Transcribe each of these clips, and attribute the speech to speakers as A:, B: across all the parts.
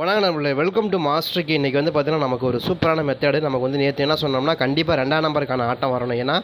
A: வணக்கம் நம்மளே welcome to மாஸ்டருக்கு இன்றைக்கி வந்து பார்த்தீங்கன்னா நமக்கு ஒரு சூப்பரான மெத்தடு நமக்கு வந்து நேற்று என்ன சொன்னோம்னா கண்டிப்பாக ரெண்டாம் நம்பருக்கான ஆட்டம் வரணும். ஏன்னா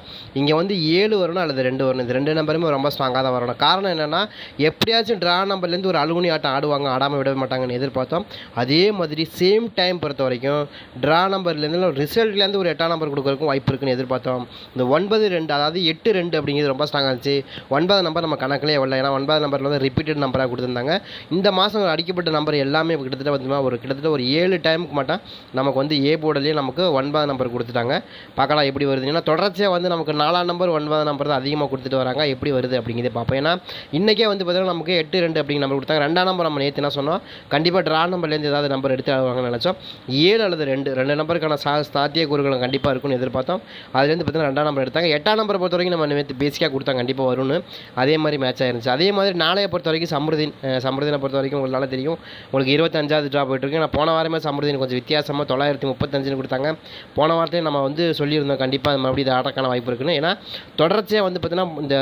A: இங்கே வந்து ஏழு வரணும் அல்லது ரெண்டு வரணும் இது ரெண்டு நம்பருமே ரொம்ப ஸ்ட்ராங்காக தான் வரணும். காரணம் என்னென்னா எப்படியாச்சும் ட்ரா நம்பர்லேருந்து ஒரு அழுகுனி ஆட்டம் ஆடுவாங்க ஆடாமல் விட மாட்டாங்கன்னு எதிர்பார்த்தோம். அதே மாதிரி சேம் டைம் பொறுத்த வரைக்கும் ட்ரா நம்பர்லேருந்து ரிசல்ட்லேருந்து ஒரு எட்டாம் நம்பர் கொடுக்குறதுக்கும் வாய்ப்பு இருக்குன்னு எதிர்பார்த்தோம். இந்த ஒன்பது ரெண்டு அதாவது எட்டு ரெண்டு அப்படிங்கிறது ரொம்ப ஸ்ட்ராங்காக இருந்துச்சு. ஒன்பது நம்பர் நம்ம கணக்கிலே வரல. ஏன்னா ஒன்பது நம்பரில் வந்து ரிப்பீட்டட் நம்பராக கொடுத்துருந்தாங்க. இந்த மாதம் அடிக்கப்பட்ட நம்பர் எல்லாமே கிட்டத்தட்ட பார்த்தீங்கன்னா ஒரு கிட்டத்தட்ட ஒரு ஏழு டைமுக்கு மட்டும் நமக்கு வந்து ஏ போர்டிலேயே நமக்கு ஒன்பது நம்பர் கொடுத்துட்டாங்க. பார்க்கலாம் எப்படி வருது. ஏன்னா தொடர்ச்சியாக வந்து நமக்கு நாலாம் நம்பர் ஒன்பது நம்பர் தான் அதிகமாக கொடுத்துட்டு வராங்க. எப்படி வருது அப்படிங்கிறத பார்ப்போம். ஏன்னா இன்றைக்கே வந்து பார்த்தீங்கன்னா நமக்கு எட்டு ரெண்டு அப்படிங்கிற நம்பர் கொடுத்தாங்க. ரெண்டாம் நம்பர் நம்ம நேற்று என்ன சொன்னோம்? கண்டிப்பாக ட்ரா நம்பர்லேருந்து ஏதாவது நம்பர் எடுத்து ஆடுவாங்கன்னு நினச்சோம். ஏழு அல்லது ரெண்டு ரெண்டு நம்பருக்கான சா சாத்திய கூறுகளும் கண்டிப்பாக இருக்கும்னு எதிர்பார்த்தோம். அதுலேருந்து பார்த்தீங்கன்னா ரெண்டாம் நம்பர் எடுத்தாங்க. எட்டாம் நம்பரை பொறுத்த வரைக்கும் நம்ம நேற்று பேசிக்காக கொடுத்தாங்க கண்டிப்பாக வரும்னு அதே மாதிரி மேட்ச் ஆயிருந்துச்சு. அதே மாதிரி நாளைய பொறுத்த வரைக்கும் சம்ருதீன் அஹ் பொறுத்த வரைக்கும் உங்களுக்கு நல்லா தெரியும். உங்களுக்கு இருபத்தஞ்சாவது ட்ரா போயிட்டுருக்கு. நான் போன வாரமே சம்பிரதி கொஞ்சம் வித்தியாசமாக தொள்ளாயிரத்தி முப்பத்தஞ்சுன்னு கொடுத்தாங்க. போன வாரத்தையும் நம்ம வந்து சொல்லியிருந்தோம். கண்டிப்பாக மறுபடியும் இது ஆடக்கான வாய்ப்பு இருக்குன்னு. ஏன்னா தொடர்ச்சியாக வந்து பார்த்தீங்கன்னா இந்த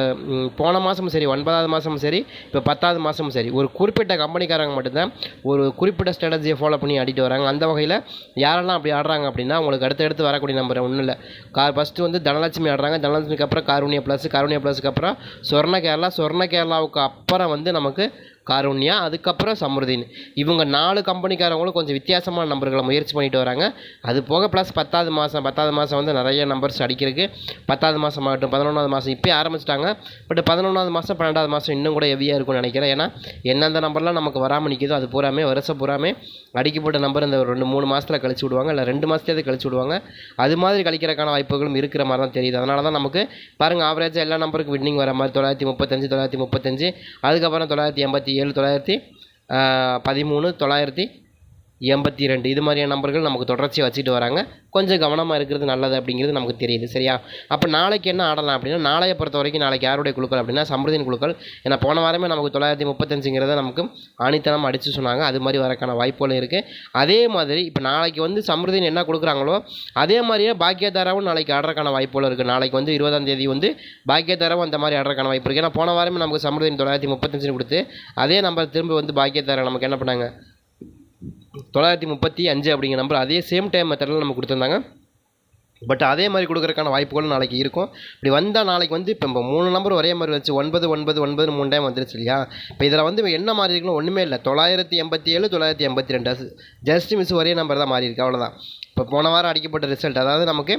A: போன மாதமும் சரி ஒன்பதாவது மாதமும் சரி இப்போ பத்தாவது மாதமும் சரி ஒரு குறிப்பிட்ட கம்பெனிக்காரங்க மட்டும்தான் ஒரு குறிப்பிட்ட ஸ்ட்ராட்டஜியை ஃபாலோ பண்ணி ஆடிட்டு வராங்க. அந்த வகையில் யாரெல்லாம் அப்படி ஆடுறாங்க அப்படின்னா உங்களுக்கு அடுத்தடுத்து வரக்கூடிய நம்பர் ஒன்றும் இல்லை. கார் ஃபஸ்ட்டு வந்து தனலட்சுமி ஆடுறாங்க. தனலட்சுமிக்கு அப்புறம் காருண்யா ப்ளஸ் காருண்யா ப்ளஸுக்கு அப்புறம் சொர்ண கேரளா சொர்ண கேரளாவுக்கு அப்புறம் வந்து நமக்கு காருண்யா அதுக்கப்புறம் சமருதீன். இவங்க நாலு கம்பெனிக்காரங்களும் கொஞ்சம் வித்தியாசமான நம்பர்களை முயற்சி பண்ணிட்டு வராங்க. அது போக ப்ளஸ் பத்தாவது மாதம் பத்தாவது மாதம் வந்து நிறைய நம்பர்ஸ் அடிக்கிறதுக்கு. பத்தாவது மாதம் ஆகட்டும் பதினொன்றாவது மாதம் இப்போயே ஆரம்பிச்சிட்டாங்க. பட் பதினொன்றாவது மாதம் பன்னெண்டாவது மாதம் இன்னும் கூட ஹெவியாக இருக்கும்னு நினைக்கிறேன். ஏன்னா எந்தெந்த நம்பர்லாம் நமக்கு வராமல் நிற்கிதோ அது பூராமே வருஷம் பூராமே அடிக்கப்பட்ட நம்பர் இந்த ரெண்டு மூணு மாதத்தில் கழிச்சு விடுவாங்க. இல்லை ரெண்டு மாதத்தையாவது கழிச்சு விடுவாங்க. அது மாதிரி கழிக்கிறதுக்கான வாய்ப்புகளும் இருக்கிற மாதிரி தான் தெரியுது. அதனால தான் நமக்கு பாருங்கள் ஆவரேஜாக எல்லா நம்பருக்கும் வின்னிங் வர மாதிரி தொள்ளாயிரத்தி முப்பத்தஞ்சு தொள்ளாயிரத்தி முப்பத்தஞ்சு அதுக்கப்புறம் தொள்ளாயிரத்தி எண்பத்தி ஏழு தொள்ளாயிரத்தி பதிமூணு தொள்ளாயிரத்தி எண்பத்தி ரெண்டு இது மாதிரியான நம்பர்கள் நமக்கு தொடர்ச்சியாக வச்சுட்டு வராங்க. கொஞ்சம் கவனமாக இருக்கிறது நல்லது அப்படிங்கிறது நமக்கு தெரியுது சரியா? அப்போ நாளைக்கு என்ன ஆடலாம் அப்படின்னா நாளைய பொறுத்த வரைக்கும் நாளைக்கு யாருடைய குழுக்கள் அப்படின்னா சம்ருதின் குழுக்கள். ஏன்னா போன வாரமே நமக்கு தொள்ளாயிரத்தி முப்பத்தஞ்சுங்கிறத நமக்கு ஆணித்தனம் அடித்து சொன்னாங்க. அது மாதிரி வரக்கான வாய்ப்புகளும் இருக்குது அதே மாதிரி இப்போ நாளைக்கு வந்து சமிருதின் என்ன கொடுக்குறாங்களோ அதே மாதிரியே பாக்கியதாராவும் நாளைக்கு ஆடுறக்கான வாய்ப்புகளும் இருக்குது நாளைக்கு வந்து இருபதாம் தேதி வந்து பாக்கியதாராவும் அந்த மாதிரி ஆடுறக்கான வாய்ப்பு இருக்குது ஏன்னா போன வாரமே நமக்கு சம்ருதின் தொள்ளாயிரத்தி முப்பத்தஞ்சுன்னு கொடுத்து அதே நம்பர் திரும்ப வந்து பாக்கியதாரா நமக்கு என்ன பண்ணாங்க? தொள்ளாயிரத்தி முப்பத்தி அஞ்சு அப்படிங்கிற நம்பர் அதே சேம் டைம் மெத்தடில் நம்ம கொடுத்துருந்தாங்க. பட் அதே மாதிரி கொடுக்குறதுக்கான வாய்ப்புகளும் நாளைக்கு இருக்கும். இப்படி வந்தால் நாளைக்கு வந்து இப்போ இப்போ மூணு நம்பர் ஒரே மாதிரி வச்சு ஒன்பது ஒன்பது ஒன்பது மூணு டைம் வந்துருச்சு இல்லையா? இப்போ இதில் வந்து என்ன மாதிரி இருக்குன்னு ஒன்றுமே இல்லை. தொள்ளாயிரத்தி எண்பத்தி ஏழு தொள்ளாயிரத்தி எண்பத்தி ரெண்டு. ஜஸ்ட் மிஸ் ஒரே நம்பர் தான் மாறி இருக்கு. அவ்வளோதான் இப்போ போன வாரம் அடிக்கப்பட்ட ரிசல்ட் அதாவது நமக்கு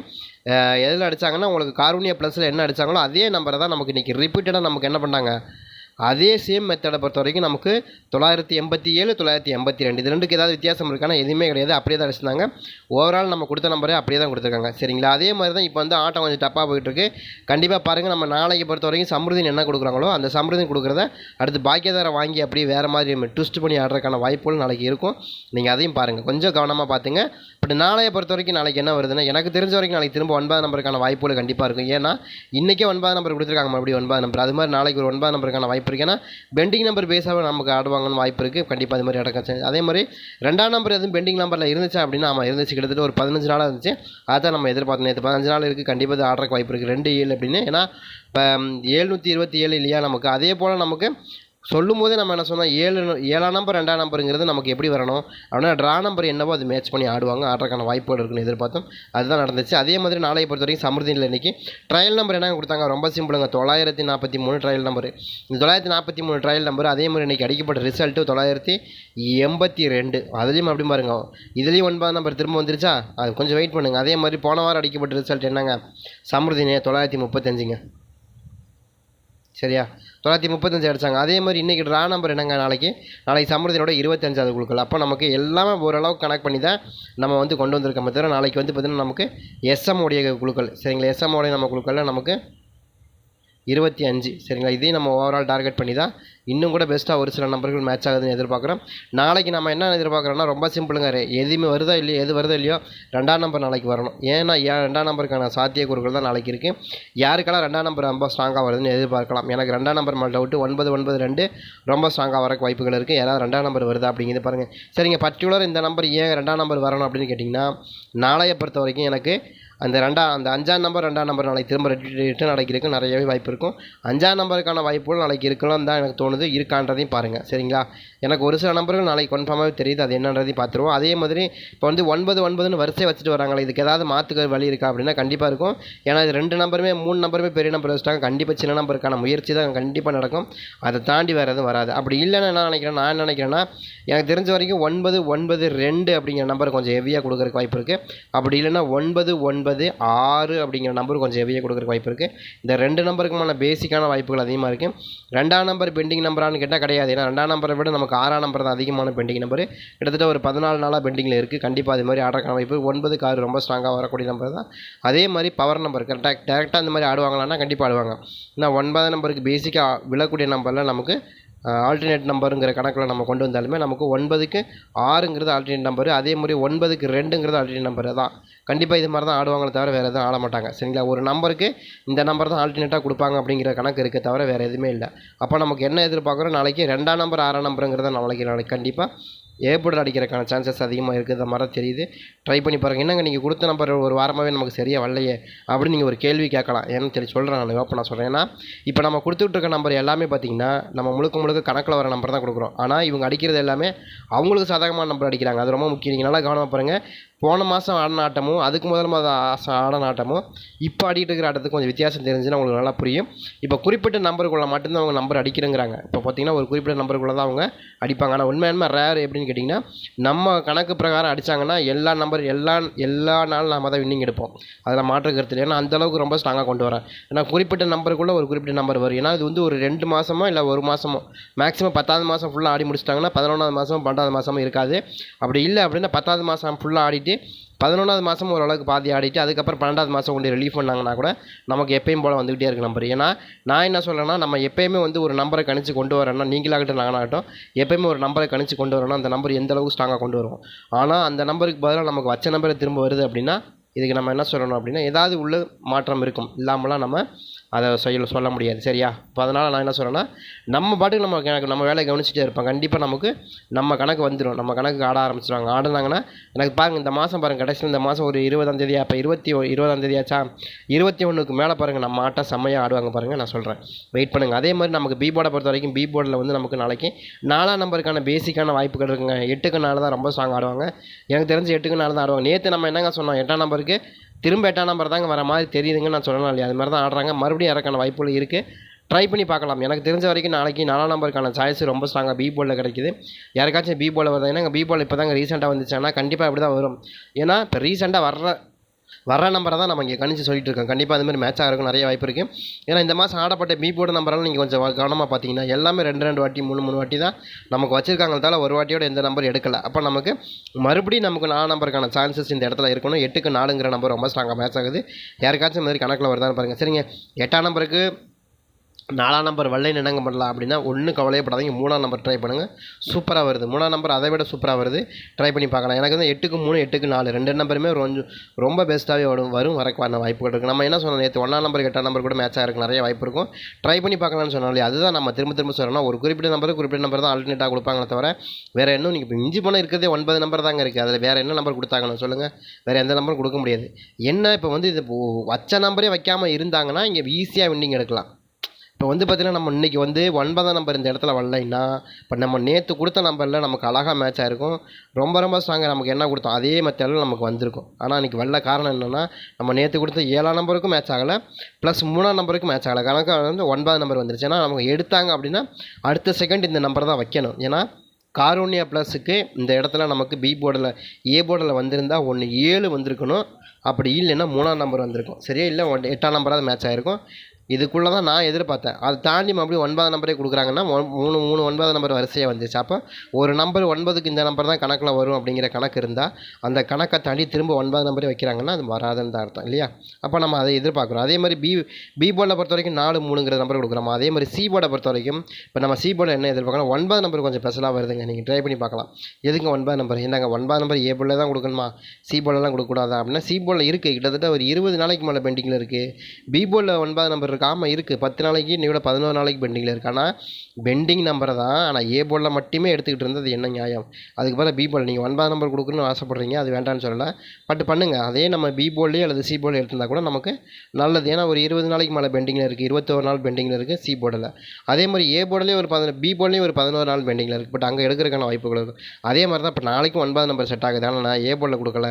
A: எதில் அடித்தாங்கன்னா உங்களுக்கு கார்பனியா ப்ளஸில் என்ன அடித்தாங்களோ அதே நம்பரை தான் நமக்கு இன்றைக்கி ரிப்பீட்டடாக நமக்கு என்ன பண்ணாங்க? அதே சேம் மெத்தடை பொறுத்த வரைக்கும் நமக்கு தொள்ளாயிரத்தி எண்பத்தி ஏழு தொள்ளாயிரத்தி எண்பத்தி ரெண்டு இது ரெண்டுக்கு ஏதாவது வித்தியாசம் இருக்கானா எதுவுமே கிடையாது. அப்படியே தான் அடிச்சிருந்தாங்க ஓவரால் நம்ம கொடுத்த நம்பரே அப்படியே தான் கொடுத்துருக்காங்க. சரிங்களா? அதே மாதிரி தான் இப்போ வந்து ஆட்டம் கொஞ்சம் டப்பாக போயிட்டுருக்கு. கண்டிப்பாக பாருங்கள் நம்ம நாளைக்கு பொறுத்த வரைக்கும் சம்ருதின் என்ன கொடுக்குறாங்களோ அந்த சம்ருதின் கொடுக்குறத அடுத்து பாக்கியதாரை வாங்கி அப்படியே வேறு மாதிரி நம்ம ட்விஸ்ட் பண்ணி ஆடுறதுக்கான வாய்ப்புகள் நாளைக்கு இருக்கும். நீங்கள் அதையும் பாருங்கள் கொஞ்சம் கவனமாக பார்த்துங்க பட் நாளைய பொறுத்த வரைக்கும் நாளைக்கு என்ன வருதுன்னா எனக்கு தெரிஞ்ச வரைக்கும் நாளைக்கு திரும்ப ஒன்பது நம்பருக்கான வாய்ப்புகள் கண்டிப்பாக இருக்கும். ஏன்னா இன்றைக்கே ஒன்பது நம்பர் கொடுத்துருக்காங்க மறுபடியும் ஒன்பது நம்பர் அது மாதிரி நாளைக்கு ஒரு ஒன்பது நம்பருக்கான வாய்ப்பு இருக்குது ஏன்னா பெண்டிங் நம்பர் பேஸாக நமக்கு ஆடுவாங்கன்னு வாய்ப்பு இருக்குது கண்டிப்பாக அது மாதிரி நடக்க அதே மாதிரி ரெண்டாம் நம்பர் எதுவும் பெண்டிங் நம்பரில் இருந்துச்சு அப்படின்னா ஆமாம் இருந்துச்சு. கிட்டத்தட்ட ஒரு பதினஞ்சு நாளாக இருந்துச்சு. அதான் நம்ம எதிர்பார்த்தோம். நேற்று பதினஞ்சு நாள் இருக்குது கண்டிப்பாக அது ஆடுறக்கு வாய்ப்பு இருக்குது ரெண்டு ஏழு அப்படின்னு. ஏன்னா இப்போ ஏழ்நூற்றி இருபத்தி ஏழு இல்லையா நமக்கு? அதே போல் நமக்கு சொல்லும் போதே நம்ம என்ன சொன்னோம்? ஏழு ஏழாம் நம்பர் ரெண்டாம் நம்பருங்கிறது நமக்கு எப்படி வரணும்? அப்படின்னா ட்ரா நம்பர் என்னவோ அது மேட்ச் பண்ணி ஆடுவாங்க. ஆடுறதுக்கான வாய்ப்புகள் இருக்குன்னு எதிர்பார்த்தோம். அதுதான் நடந்துச்சு. அதே மாதிரி நாளையை பொறுத்த வரைக்கும் சமிருதியில் இன்றைக்கி ட்ரையல் நம்பர் என்ன கொடுத்தாங்க? ரொம்ப சிம்பிளுங்க தொள்ளாயிரத்தி நாற்பத்தி மூணு ட்ரையல் நம்பர் இந்த தொள்ளாயிரத்தி நாற்பத்தி மூணு ட்ரையல் நம்பர் அதே மாதிரி இன்றைக்கி அடிக்கப்பட்ட ரிசல்ட்டு தொள்ளாயிரத்தி எண்பத்தி ரெண்டு. அதுலேயும் அப்படி பாருங்க. இதுலேயும் ஒன்பது நம்பர் திரும்ப வந்துருச்சா? அது கொஞ்சம் வெயிட் பண்ணுங்கள் அதே மாதிரி போன வாரம் அடிக்கப்பட்ட ரிசல்ட் என்னங்க? சமிருதினே தொள்ளாயிரத்தி முப்பத்தஞ்சுங்க. சரியா? தொள்ளாயிரத்தி முப்பத்தஞ்சு அடிச்சாங்க. அதே மாதிரி இன்றைக்கி ட்ரா நம்பர் என்னங்க? நாளைக்கு நாளைக்கு சமிருதினோட இருபத்தஞ்சாவது குழுக்கள் அப்போ நமக்கு எல்லாமே ஓரளவுக்கு கனெக்ட் பண்ணி தான் நம்ம வந்து கொண்டு வந்திருக்கோம் தவிர நாளைக்கு வந்து பார்த்திங்கன்னா நமக்கு எஸ்எம் உடைய குழுக்கள் சரிங்களா? எஸ்எம் உடைய நம்ம குழுக்களில் நமக்கு இருபத்தி அஞ்சு. சரிங்களா? இதையும் நம்ம ஓவரால் டார்கெட் பண்ணி தான் இன்னும் கூட பெஸ்ட்டாக ஒரு சில நம்பர்கள் மேட்ச் ஆகுதுன்னு எதிர்பார்க்குறோம். நாளைக்கு நம்ம என்ன எதிர்பார்க்குறோம்னா ரொம்ப சிம்பிளுங்க எதுவுமே வருதோ இல்லையோ எது வருதோ இல்லையோ ரெண்டாம் நம்பர் நாளைக்கு வரணும். ஏன்னா ஏன் ரெண்டாம் நம்பருக்கான சாத்தியக்கூறுகள் தான் நாளைக்கு இருக்குது யாருக்கெல்லாம் ரெண்டாம் நம்பர் ரொம்ப ஸ்ட்ராங்காக வருதுன்னு எதிர்பார்க்கலாம். எனக்கு ரெண்டாம் நம்பர் மேலே டவுட்டு ஒன்பது ஒன்பது ரெண்டு ரொம்ப ஸ்ட்ராங்காக வரக்கு வாய்ப்புகள் இருக்குது யாராவது ரெண்டாம் நம்பர் வருதா அப்படிங்கிறது பாருங்கள் சரிங்க பர்டிகுலர் இந்த நம்பர் ஏன் ரெண்டாம் நம்பர் வரணும் அப்படின்னு கேட்டிங்கன்னா நாளைய பொறுத்த வரைக்கும் எனக்கு அந்த ரெண்டாம் அந்த அஞ்சாம் நம்பர் ரெண்டாம் நம்பர் நாளைக்கு திரும்ப ரிட்டர்ன் அடைக்கிறதுக்கு நிறையவே வாய்ப்பு இருக்கும். அஞ்சாம் நம்பருக்கான வாய்ப்புகள் நாளைக்கு இருக்கலாம் தான் எனக்கு தோணுது. இருக்கான்றதையும் பாருங்கள் சரிங்களா? எனக்கு ஒரு சில நம்பர்கள் நாளைக்கு கன்ஃபார்மாகவே தெரியுது. அது என்னன்றதையும் பார்த்துருவோம். அதே மாதிரி இப்போ வந்து ஒன்பது ஒன்பதுன்னு வரிசை வச்சுட்டு வராங்களே இதுக்கு ஏதாவது மாற்றுக்க வழி இருக்கா அப்படின்னா கண்டிப்பாக இருக்கும். ஏன்னா இது ரெண்டு நம்பருமே மூணு நம்பருமே பெரிய நம்பர் வச்சுட்டாங்க. கண்டிப்பாக சின்ன நம்பருக்கான முயற்சி தான் கண்டிப்பாக நடக்கும். அதை தாண்டி வேறு எதுவும் வராது. அப்படி இல்லைன்னு என்ன நினைக்கிறேன் நான் என்ன நினைக்கிறேன்னா எனக்கு தெரிஞ்ச வரைக்கும் ஒன்பது ஒன்பது ரெண்டு அப்படிங்கிற நம்பர் கொஞ்சம் ஹெவியாக கொடுக்குறக்கு வாய்ப்பு இருக்குது அப்படி இல்லைன்னா ஒன்பது ஒன்பது ஆறு அப்படிங்கிற நம்பர் கொஞ்சம் ஹெவியாக கொடுக்குறக்கு வாய்ப்பு இருக்குது இந்த ரெண்டு நம்பருக்குமான பேசிக்கான வாய்ப்புகள் அதிகமாக இருக்குது ரெண்டாம் நம்பர் பெண்டிங் நம்பரானு கேட்டால் கிடையாது. ஏன்னா ரெண்டாம் நம்பரை விட நமக்கு ஆறாம் நம்பர் தான் அதிகமான பெண்டிங் நம்பர் கிட்டத்தட்ட ஒரு பதினாலு நாளாக பெண்டிங்கில் இருக்குது கண்டிப்பாக அது மாதிரி ஆடுறக்கான வாய்ப்பு. ஒன்பது கார் ரொம்ப ஸ்ட்ராங்காக வரக்கூடிய நம்பர் தான். அதே மாதிரி பவர் நம்பர் கரெக்டாக டேரெக்டாக இந்த மாதிரி ஆடுவாங்களான்னா கண்டிப்பாக ஆடுவாங்க. ஏன்னா ஒன்பதாம் நம்பருக்கு பேசிக்காக விழக்கூடிய நம்பரில் நமக்கு ஆல்டர்னேட் நம்பருங்கிற கணக்கில் நம்ம கொண்டு வந்தாலுமே நமக்கு ஒன்பதுக்கு ஆறுங்கிறது ஆல்டர்னேட் நம்பர் அதே மாதிரி ஒன்பதுக்கு ரெண்டுங்கிறது ஆல்டர்னேட் நம்பர் தான். கண்டிப்பாக இது மாதிரி தான் ஆடுவாங்களே தவிர வேறு எதுவும் ஆட மாட்டாங்க சரிங்களா? ஒரு நம்பருக்கு இந்த நம்பர் தான் ஆல்டர்னேட்டாக கொடுப்பாங்க அப்படிங்கிற கணக்கு இருக்கே தவிர வேறு எதுவுமே இல்லை. அப்போ நமக்கு என்ன எதிர்பார்க்குறோம்? நாளைக்கு ரெண்டாம் நம்பர் ஆறாம் நம்பருங்கிறத நாளைக்கு நாளைக்கு கண்டிப்பாக ஏற்பட அடிக்கிறதுக்கான சான்சஸ் அதிகமாக இருக்கிற மாதிரி தெரியுது. ட்ரை பண்ணி பாருங்கள் என்னங்க நீங்கள் கொடுத்த நம்பர் ஒரு வாரமாகவே நமக்கு சரியாக வரலையே அப்படின்னு நீங்கள் ஒரு கேள்வி கேட்கலாம். ஏன்னு சரி சொல்கிறேன் நான் ஓப்பன் நான் சொல்கிறேன் ஏன்னா இப்போ நம்ம கொடுத்துட்டு இருக்க நம்பர் எல்லாமே பார்த்தீங்கன்னா நம்ம முழுக்க முழுக்க கணக்கில் வர நம்பர் தான் கொடுக்குறோம். ஆனால் இவங்க அடிக்கிறது எல்லாமே அவங்களுக்கு சாதகமான நம்பர் அடிக்கிறாங்க. அது ரொம்ப முக்கியம். நீங்கள் நல்லா கவனமாக பாருங்கள் போன மாதம் ஆடின ஆட்டமும் அதுக்கு முதல் மாதம் ஆசை ஆடின ஆட்டமும் இப்போ ஆடிட்டு இருக்கிற ஆட்டத்துக்கு கொஞ்சம் வித்தியாசம் தெரிஞ்சுன்னா உங்களுக்கு நல்லா புரியும். இப்போ குறிப்பிட்ட நம்பருக்குள்ளே மட்டும்தான் அவங்க நம்பர் அடிக்கிறேங்கிறாங்க இப்போ பார்த்தீங்கன்னா ஒரு குறிப்பிட்ட நம்பருக்குள்ளே தான் அவங்க அடிப்பாங்க. ஆனால் உண்மையான ரேர் எப்படின்னு கேட்டிங்கன்னா நம்ம கணக்கு பிரகாரம் அடித்தாங்கன்னா எல்லா நம்பர் எல்லா எல்லா நாளும் நம்ம தான் வின்னிங் எடுப்போம். அதில் மாற்று கருத்து இல்லை. ஏன்னா அந்தளவுக்கு ரொம்ப ஸ்ட்ராங்காக கொண்டு வரேன் ஏன்னா குறிப்பிட்ட நம்பருக்குள்ளே ஒரு குறிப்பிட்ட நம்பர் வரும். ஏன்னா இது வந்து ஒரு ரெண்டு மாதமோ இல்லை ஒரு மாதமோ மேக்ஸிமம் பத்தாவது மாதம் ஃபுல்லாக ஆடி முடிச்சிட்டாங்கன்னா பதினொன்றாவது மாதம் பன்னெண்டாவது மாதமும் இருக்காது. அப்படி இல்லை அப்படின்னா பத்தாவது மாதம் ஃபுல்லாக ஆடிட்டு பதினொன்றாவது மாதம் ஓரளவுக்கு பாதி ஆடிட்டு அதுக்கப்புறம் பன்னெண்டாவது மாதம் கொண்டு ரிலீஃப் பண்ணாங்கன்னா கூட நமக்கு எப்பயும் போல் வந்துகிட்டே இருக்கு நம்பர். ஏன்னா நான் என்ன சொல்கிறேன்னா நம்ம எப்பயுமே வந்து ஒரு நம்பரை கணிச்சு கொண்டு வரேன்னா நீங்களாகட்டும் நாங்களாகட்டும் எப்பயுமே ஒரு நம்பரை கணிச்சு கொண்டு வரணும் அந்த நம்பர் எந்த அளவுக்கு ஸ்ட்ராங்காக கொண்டு வருவோம் ஆனால் அந்த நம்பருக்கு பதிலாக நமக்கு வச்ச நம்பரை திரும்ப வருது அப்படின்னா இதுக்கு நம்ம என்ன சொல்லணும் அப்படின்னா ஏதாவது உள்ள மாற்றம் இருக்கும். இல்லாமலாம் நம்ம அதை சொல்ல சொல்ல முடியாது. சரியா? இப்போ அதனால் நான் என்ன சொல்கிறேன்னா நம்ம பாட்டுக்கு நம்ம எனக்கு நம்ம வேலையை கவனிச்சுட்டே இருப்போம். கண்டிப்பாக நமக்கு நம்ம கணக்கு வந்துடும் நம்ம கணக்கு ஆட ஆரம்பிச்சிடுவாங்க ஆடுனாங்கன்னா எனக்கு பாருங்கள் இந்த மாதம் பாருங்கள் கடைசியில் இந்த மாதம் ஒரு இருபதாம் தேதி அப்போ இருபத்தி ஒ- இருபதாம் இருபத்தி ஒன்றுக்கு மேலே பாருங்கள் நம்ம ஆட்டம் செம்மையாக ஆடுவாங்க பாருங்கள் நான் சொல்கிறேன் வெயிட் பண்ணுங்கள் அதே மாதிரி நமக்கு பி போர்டை பொறுத்த வரைக்கும் பி போர்டில் வந்து நமக்கு நாளைக்கு நாலாம் நம்பருக்கான பேசிக்கான வாய்ப்புகள் இருக்குங்க. எட்டுக்கு நாலு தான் ரொம்ப ஸ்ட்ராங் ஆடுவாங்க. எனக்கு தெரிஞ்சு எட்டுக்கு நாலு தான் ஆடுவாங்க. நேற்று நம்ம என்னங்க சொன்னோம்? எட்டாம் நம்பருக்கு திரும்ப எட்டாம் நம்பர் தாங்க வர மாதிரி தெரியுதுங்க நான் சொல்லலாம் இல்லையா? அது மாதிரி தான் ஆடுறாங்க. மறுபடியும் இறக்கான வாய்ப்புகள் இருக்குது ட்ரை பண்ணி பார்க்கலாம். எனக்கு தெரிஞ்ச வரைக்கும் நாளைக்கு நாலாம் நம்பருக்கான சாய்ஸ் ரொம்ப ஸ்ட்ராங்காக பி போலில் கிடைக்குது. யாருக்காச்சும் பி போலில் வருதுன்னா பி போல் இப்போ தாங்க ரீசெண்டாக வந்துச்சுன்னா கண்டிப்பாக இப்படி தான் வரும். ஏன்னா இப்போ ரீசெண்டாக வர்ற வர நம்பரை தான் நம்ம இங்கே கணிச்சு சொல்லிட்டு இருக்கோம். கண்டிப்பாக அது மாதிரி மேட்ச் ஆகிறதுக்கு நிறைய வாய்ப்பு இருக்குது ஏன்னா இந்த மாதம் ஆடப்பட்ட பி நம்பரெல்லாம் நீங்கள் கொஞ்சம் கவனமாக பார்த்தீங்கன்னா எல்லாமே ரெண்டு ரெண்டு வாட்டி மூணு மூணு வாட்டி தான் நமக்கு வச்சிருக்காங்களே ஒரு வாட்டியோட எந்த நம்பர் எடுக்கலை. அப்போ நமக்கு மறுபடியும் நமக்கு நாலு நம்பருக்கான சான்சஸ் இந்த இடத்துல இருக்கணும். எட்டுக்கு நாலுங்கிற நம்பர் ரொம்ப ஸ்ட்ராங்காக மேட்ச் ஆகுது. யாருக்காச்சும் இந்த மாதிரி கணக்கில் வருதான்னு பாருங்கள் சரிங்க. எட்டாம் நம்பருக்கு நாலாம் நம்பர் வெள்ளை என்னங்க பண்ணலாம் அப்படின்னா ஒன்றும் கவலையப்படாதீங்க. மூணாம் நம்பர் ட்ரை பண்ணுங்கள் சூப்பராக வருது. மூணாம் நம்பர் அதை விட சூப்பராக வருது. ட்ரை பண்ணி பார்க்கலாம். எனக்கு வந்து எட்டுக்கு மூணு எட்டுக்கு நாலு. ரெண்டு நம்பருமே கொஞ்சம் ரொம்ப பெஸ்ட்டாகவே வரும் வரும் வரக்கான வாய்ப்புகள் இருக்குது நம்ம என்ன சொன்னோம் நேற்று ஒன்றாம் நம்பர் எட்டாம் நம்பர் கூட மேட்ச் ஆகிருக்கு நிறைய வாய்ப்பு இருக்கும். ட்ரை பண்ணி பார்க்கலாம்னு சொன்னாலே அதுதான் நம்ம திரும்ப திரும்ப சொல்லணும் ஒரு குறிப்பிட்ட நம்பர் குறிப்பிட்ட நம்பர் தான் ஆல்டர்னேட்டாக கொடுப்பாங்களே தவிர வேறு இன்னும் நீங்கள் இப்போ இஞ்சி போனால் இருக்கிறதே ஒன்பது நம்பர் தாங்க இருக்குது அதில் வேறு என்ன நம்பர் கொடுத்தாங்கன்னு சொல்லுங்கள் வேறு எந்த நம்பரும் கொடுக்க முடியாது. என்ன இப்போ வந்து இது வச்ச நம்பரே வைக்காமல் இருந்தாங்கன்னா இங்கே ஈஸியாக வின்னிங் எடுக்கலாம். இப்போ வந்து பார்த்தீங்கன்னா நம்ம இன்றைக்கி வந்து ஒன்பதாம் நம்பர் இந்த இடத்துல வரலைன்னா இப்போ நம்ம நேற்று கொடுத்த நம்பரில் நமக்கு அழகாக மேட்ச் ஆகிருக்கும் ரொம்ப ரொம்ப ஸ்ட்ராங்காக நமக்கு என்ன கொடுத்தோம்? அதே மெத்தடில் நமக்கு வந்திருக்கும். ஆனால் இன்றைக்கி வரல காரணம் என்னென்னா நம்ம நேற்று கொடுத்த ஏழாம் நம்பருக்கும் மேட்ச் ஆகலை. ப்ளஸ் மூணாம் நம்பருக்கும் மேட்ச் ஆகலை. கணக்காக வந்து ஒன்பதாம் நம்பர் வந்துருச்சு. ஏன்னா நமக்கு எடுத்தாங்க அப்படின்னா அடுத்த செகண்ட் இந்த நம்பர் தான் வைக்கணும். ஏன்னா காரூன்யா ப்ளஸுக்கு இந்த இடத்துல நமக்கு பி போர்டில் ஏ போர்டில் வந்திருந்தால் ஒன்று ஏழு வந்திருக்கணும். அப்படி இல்லைன்னா மூணாம் நம்பர் வந்திருக்கும். சரியா? இல்லை ஒன் எட்டாம் நம்பராவது மேட்ச் ஆகிருக்கும் இதுக்குள்ளே தான் நான் எதிர்பார்த்தேன். அதை தாண்டி மறுபடியும் ஒன்பதாம் நம்பரே கொடுக்குறாங்கன்னா மூணு மூணு ஒன்பதாம் நம்பர் வரிசையாக வந்துச்சு. அப்போ ஒரு நம்பர் ஒன்பதுக்கு இந்த நம்பர் தான் கணக்கில் வரும் அப்படிங்கிற கணக்கு இருந்தால் அந்த கணக்கை தாண்டி திரும்ப ஒன்பதாம் நம்பரே வைக்கிறாங்கன்னா அது வராதுன்னு தான் அர்த்தம் இல்லையா? அப்போ நம்ம அதை எதிர்பார்க்குறோம். அதே மாதிரி பி பி போர்டை பொறுத்த வரைக்கும் நாலு மூணுங்கிற நம்பர் கொடுக்குறோம். அதே மாதிரி சி போர்டை பொறுத்த வரைக்கும் இப்போ நம்ம சி போர்டில் என்ன எதிர்பார்க்கலாம்? ஒன்பது நம்பர் கொஞ்சம் ஸ்பெஷலாக வருதுங்க. நீங்கள் ட்ரை பண்ணி பார்க்கலாம். எதுங்க ஒன்பது நம்பர்? என்னங்க ஒன்பது நம்பர் ஏ போர்டில் தான் கொடுக்கணுமா? சி போர்டெல்லாம் கொடுக்கக்கூடாதா? அப்படின்னா சி போர்டில் இருக்குது கிட்டத்தட்ட ஒரு இருபது நாளைக்கு மேலே பெண்டிங்கில் இருக்குது பி போர்டில் ஒன்பது நம்பர் நம்பர் இருக்கா. ஆமாம் இருக்குது பத்து நாளைக்கு இன்னையோட பதினோரு நாளைக்கு பெண்டிங்கில் இருக்குது ஆனால் பெண்டிங் நம்பரை தான். ஆனால் ஏ போர்டில் மட்டுமே எடுத்துக்கிட்டு இருந்தது என்ன நியாயம்? அதுக்கு பதிலாக பி போர்டில் நீங்கள் ஒன்பது நம்பர் கொடுக்கணும்னு ஆசைப்பட்றீங்க அது வேண்டாம்னு சொல்லலை. பட் பண்ணுங்கள் அதே நம்ம பி போர்ட்லேயே அல்லது சி போர்டில் எடுத்திருந்தா கூட நமக்கு நல்லது. ஏன்னா ஒரு இருபது நாளைக்கு மேலே பெண்டிங்கில் இருக்குது இருபத்தோரு நாள் பெண்டிங்கில் இருக்குது சி போர்டில் அதே மாதிரி ஏ போர்டிலே ஒரு பதின பி போர்ட்லேயும் ஒரு பதினோரு நாள் பெண்டிங்கில் இருக்குது பட் அங்கே எடுக்கிறதுக்கான வாய்ப்புகள் இருக்குது அதே மாதிரி தான் இப்போ நாளைக்கு ஒன்பது நம்பர் செட் ஆகுது. ஆனால் நான் ஏ போர்டில் கொடுக்கல.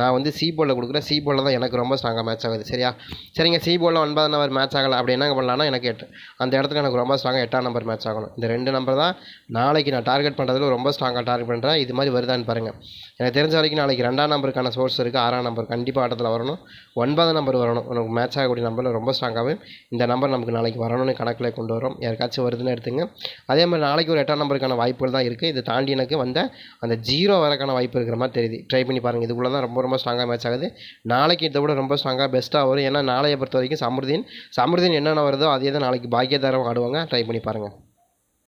A: நான் வந்து சி போர்டில் கொடுக்குறேன். சி போர்டில் தான் எனக்கு ரொம்ப ஸ்ட்ராங்காக மேட்ச் ஆகுது. சரியா? சரிங்க சி போர்டில் ஒன்பது நம்பர் மேட்ச் ஆகலை. அப்படி என்ன பண்ணலான்னா எனக்கு எட்டு அந்த இடத்துல எனக்கு ரொம்ப ஸ்ட்ராங்காக எட்டாம் நம்பர் மேட்ச் ஆகணும். இந்த ரெண்டு நம்பர் தான் நாளைக்கு நான் டார்கெட் பண்ணுறதுல ரொம்ப ஸ்ட்ராங்காக டார்கெட் பண்ணுறேன் இது மாதிரி வருதான்னு பாருங்கள் எனக்கு தெரிஞ்ச வரைக்கும் நாளைக்கு ரெண்டாம் நம்பருக்கான சோர்ஸ் இருக்குது ஆறாம் நம்பர் கண்டிப்பாக ஆட்டத்தில் வரணும். ஒன்பதாம் நம்பர் வரணும். உனக்கு மேட்ச் ஆகக்கூடிய நம்பரில் ரொம்ப ஸ்ட்ராங்காகவே இந்த நம்பர் நமக்கு நாளைக்கு வரணும்னு கணக்கில் கொண்டு வரும். யாருக்காச்சும் வருதுன்னு எடுத்துங்க. அதே மாதிரி நாளைக்கு ஒரு எட்டாம் நம்பருக்கான வாய்ப்புகள் தான் இருக்குது இது தாண்டி எனக்கு வந்த அந்த ஜீரோ வரக்கான வாய்ப்பு இருக்கிற மாதிரி தெரியுது. ட்ரை பண்ணி பாருங்கள் இதுக்குள்ளே தான் ரொம்ப ரொம்ப ஸ்ட்ராங்காக மேட்ச் ஆகுது. நாளைக்கு இதை விட ரொம்ப ஸ்ட்ராங்காக பெஸ்ட்டாக வரும். ஏன்னா நாளையை பொறுத்த வரைக்கும் சமருதீன் சமருதீன் என்னென்ன வருதோ அதே தான் நாளைக்கு பாக்கியதாரம் ஆடுவாங்க. ட்ரை பண்ணி பாருங்கள்